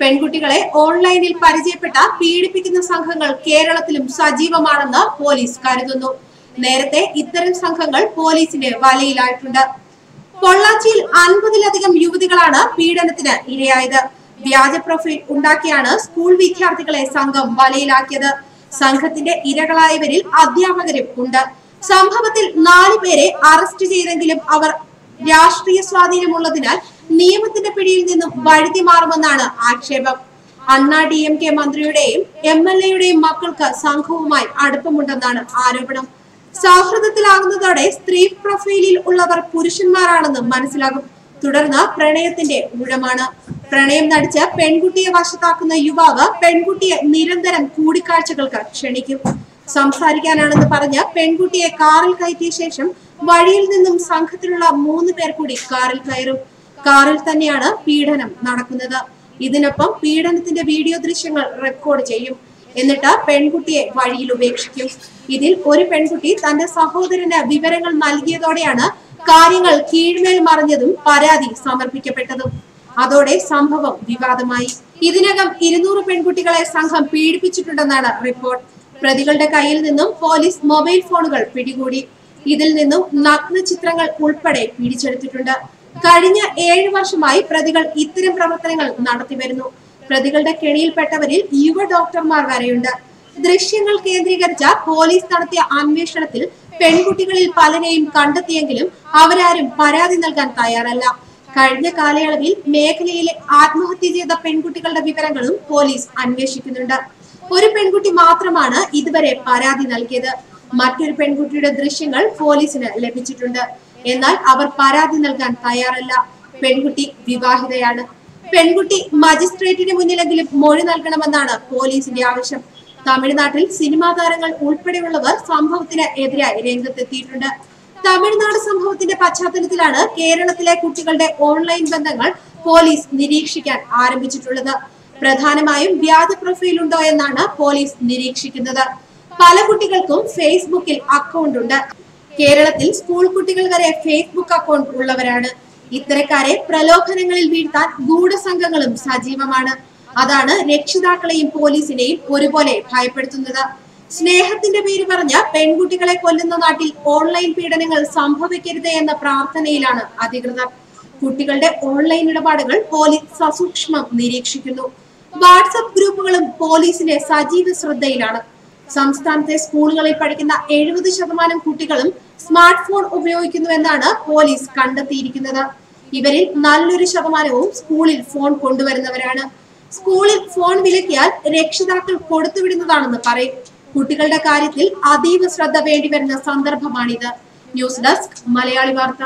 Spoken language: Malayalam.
പെൺകുട്ടികളെ ഓൺലൈനിൽ പരിചയപ്പെട്ട പീഡിപ്പിക്കുന്ന സംഘങ്ങൾ കേരളത്തിലും സജീവമാണെന്ന് പോലീസ് കരുതുന്നു. നേരത്തെ ഇത്തരം സംഘങ്ങൾ പോലീസിന്റെ വലയിലായിട്ടുണ്ട്. പൊള്ളാച്ചിയിൽ അൻപതിലധികം യുവതികളാണ് പീഡനത്തിന് ഇരയായത്. വ്യാജ പ്രൊഫൈൽ ഉണ്ടാക്കിയാണ് സ്കൂൾ വിദ്യാർത്ഥികളെ സംഘം വലയിലാക്കിയത്. സംഘത്തിന്റെ ഇരകളായവരിൽ അധ്യാപകരും ഉണ്ട്. സംഭവത്തിൽ നാലു പേരെ അറസ്റ്റ് ചെയ്തെങ്കിലും അവർ രാഷ്ട്രീയ സ്വാധീനമുള്ളതിനാൽ നിയമത്തിന്റെ പിടിയിൽ നിന്നും വഴുതി മാറുമെന്നാണ് ആക്ഷേപം. അണ്ണാ ഡി എം കെ മന്ത്രിയുടെയും എം എൽ എയുടെയും മക്കൾക്ക് സംഘവുമായി അടുപ്പമുണ്ടെന്നാണ് ആരോപണം. സൗഹൃദത്തിലാകുന്നതോടെ സ്ത്രീ പ്രൊഫൈലിൽ ഉള്ളവർ പുരുഷന്മാരാണെന്ന് മനസ്സിലാകും. തുടർന്ന് പ്രണയത്തിന്റെ ഊഴമാണ്. പ്രണയം നടിച്ച് പെൺകുട്ടിയെ വശത്താക്കുന്ന യുവാവ് പെൺകുട്ടിയെ നിരന്തരം കൂടിക്കാഴ്ചകൾക്ക് ക്ഷണിക്കും. സംസാരിക്കാനാണെന്ന് പറഞ്ഞ് പെൺകുട്ടിയെ കാറിൽ കയറ്റിയ ശേഷം വഴിയിൽ നിന്നും സംഘത്തിലുള്ള മൂന്ന് പേർ കൂടി കാറിൽ കയറും. കാറിൽ തന്നെയാണ് പീഡനം നടക്കുന്നത്. ഇതിനൊപ്പം പീഡനത്തിന്റെ വീഡിയോ ദൃശ്യങ്ങൾ റെക്കോർഡ് ചെയ്യും. എന്നിട്ട് പെൺകുട്ടിയെ വഴിയിൽ ഉപേക്ഷിക്കും. ഇതിൽ ഒരു പെൺകുട്ടി തന്റെ സഹോദരന് വിവരങ്ങൾ നൽകിയതോടെയാണ് കാര്യങ്ങൾ കീഴ്മേൽ മറിഞ്ഞതും പരാതി സമർപ്പിക്കപ്പെട്ടതും. അതോടെ സംഭവം വിവാദമായി. ഇതിനകം ഇരുന്നൂറ് പെൺകുട്ടികളെ സംഘം പീഡിപ്പിച്ചിട്ടുണ്ടെന്നാണ് റിപ്പോർട്ട്. പ്രതികളുടെ കയ്യിൽ നിന്നും പോലീസ് മൊബൈൽ ഫോണുകൾ പിടികൂടി. ഇതിൽ നിന്നും നഗ്ന ചിത്രങ്ങൾ ഉൾപ്പെടെ പിടിച്ചെടുത്തിട്ടുണ്ട്. കഴിഞ്ഞ ഏഴ് വർഷമായി പ്രതികൾ ഇത്തരം പ്രവർത്തനങ്ങൾ നടത്തിവരുന്നു പ്രതികളുടെ കെണിയിൽപ്പെട്ടവരിൽ യുവ ഡോക്ടർമാർ വരെയുണ്ട്. ദൃശ്യങ്ങൾ കേന്ദ്രീകരിച്ച പോലീസ് നടത്തിയ അന്വേഷണത്തിൽ പെൺകുട്ടികളിൽ പലരെയും കണ്ടെത്തിയെങ്കിലും അവരാരും പരാതി നൽകാൻ തയ്യാറല്ല. കഴിഞ്ഞ കാലയളവിൽ മേഖലയിലെ ആത്മഹത്യ ചെയ്ത പെൺകുട്ടികളുടെ വിവരങ്ങളും പോലീസ് അന്വേഷിക്കുന്നുണ്ട്. ഒരു പെൺകുട്ടി മാത്രമാണ് ഇതുവരെ പരാതി നൽകിയത്. മറ്റൊരു പെൺകുട്ടിയുടെ ദൃശ്യങ്ങൾ പോലീസിന് ലഭിച്ചിട്ടുണ്ട്. എന്നാൽ അവർ പരാതി നൽകാൻ തയ്യാറല്ല. പെൺകുട്ടി വിവാഹിതയാണ്. പെൺകുട്ടി മജിസ്ട്രേറ്റിന് മുന്നിലെങ്കിലും മൊഴി നൽകണമെന്നാണ് പോലീസിന്റെ ആവശ്യം. തമിഴ്നാട്ടിൽ സിനിമാ താരങ്ങൾ ഉൾപ്പെടെയുള്ളവർ സംഭവത്തിന് എതിരായി രംഗത്തെത്തിയിട്ടുണ്ട്. തമിഴ്നാട് സംഭവത്തിന്റെ പശ്ചാത്തലത്തിലാണ് കേരളത്തിലെ കുട്ടികളുടെ ഓൺലൈൻ ബന്ധങ്ങൾ പോലീസ് നിരീക്ഷിക്കാൻ ആരംഭിച്ചിട്ടുള്ളത്. പ്രധാനമായും വ്യാജ പ്രൊഫൈൽ ഉണ്ടോ എന്നാണ് പോലീസ് നിരീക്ഷിക്കുന്നത്. പല കുട്ടികൾക്കും ഫേസ്ബുക്കിൽ അക്കൗണ്ട് ഉണ്ട്. കേരളത്തിൽ സ്കൂൾ കുട്ടികൾ വരെ ഫേസ്ബുക്ക് അക്കൗണ്ട് ഉള്ളവരാണ്. ഇത്തരക്കാരെ പ്രലോഭനങ്ങളിൽ വീഴ്ത്താൻ ഗൂഢസംഘങ്ങളും സജീവമാണ്. അതാണ് രക്ഷിതാക്കളെയും പോലീസിനെയും ഒരുപോലെ ഭയപ്പെടുത്തുന്നത്. സ്നേഹത്തിന്റെ പേര് പറഞ്ഞ പെൺകുട്ടികളെ കൊല്ലുന്ന നാട്ടിൽ ഓൺലൈൻ പീഡനങ്ങൾ സംഭവിക്കരുത് എന്ന പ്രാർത്ഥനയിലാണ് അധികൃതർ. കുട്ടികളുടെ ഓൺലൈൻ ഇടപാടുകൾ പോലീസ് സസൂക്ഷ്മം നിരീക്ഷിക്കുന്നു. വാട്സപ്പ് ഗ്രൂപ്പുകളും പോലീസിന്റെ സജീവ ശ്രദ്ധയിലാണ്. സംസ്ഥാനത്തെ സ്കൂളുകളിൽ പഠിക്കുന്ന എഴുപത് ശതമാനം കുട്ടികളും സ്മാർട്ട് ഫോൺ ഉപയോഗിക്കുന്നുവെന്നാണ് പോലീസ് കണ്ടെത്തിയിരിക്കുന്നത്. ഇവരിൽ നല്ലൊരു ശതമാനവും സ്കൂളിൽ ഫോൺ കൊണ്ടുവരുന്നവരാണ്. സ്കൂളിൽ ഫോൺ വിലക്കിയാൽ രക്ഷിതാക്കൾ കൊടുത്തുവിടുന്നതാണെന്ന് പറയും. കുട്ടികളുടെ കാര്യത്തിൽ അതീവ ശ്രദ്ധ വേണ്ടിവരുന്ന സന്ദർഭമാണിത്. ന്യൂസ് ഡെസ്ക് മലയാളി വാർത്ത.